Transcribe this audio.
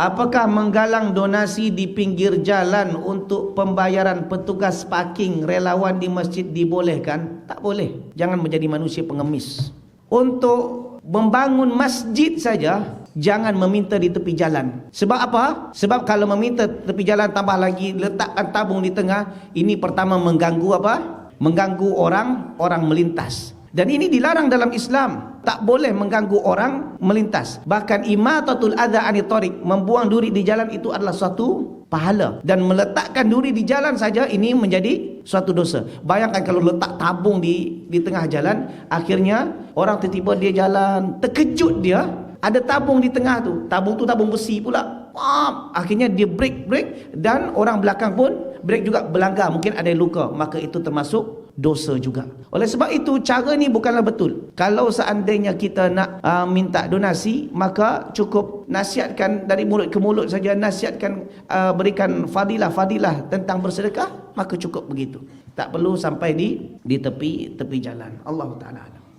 Apakah menggalang donasi di pinggir jalan untuk pembayaran petugas parking relawan di masjid dibolehkan? Tak boleh. Jangan menjadi manusia pengemis. Untuk membangun masjid saja, jangan meminta di tepi jalan. Sebab apa? Sebab kalau meminta tepi jalan tambah lagi letakkan tabung di tengah, ini pertama mengganggu apa? Mengganggu orang, orang melintas. Dan ini dilarang dalam Islam. Tak boleh mengganggu orang melintas. Bahkan imatatul adha anitorik, membuang duri di jalan itu adalah suatu pahala. Dan meletakkan duri di jalan saja ini menjadi suatu dosa. Bayangkan kalau letak tabung di di tengah jalan, akhirnya orang tiba-tiba dia jalan, terkejut dia, ada tabung di tengah tu. Tabung tu tabung besi pula. Pam! Akhirnya dia break break dan orang belakang pun break juga berlanggar. Mungkin ada luka. Maka itu termasuk dosa juga. Oleh sebab itu cara ni bukanlah betul. Kalau seandainya kita nak uh, minta donasi, maka cukup nasihatkan dari mulut ke mulut saja nasihatkan uh, berikan fadilah-fadilah tentang bersedekah, maka cukup begitu. Tak perlu sampai di di tepi tepi jalan. Allah Taala.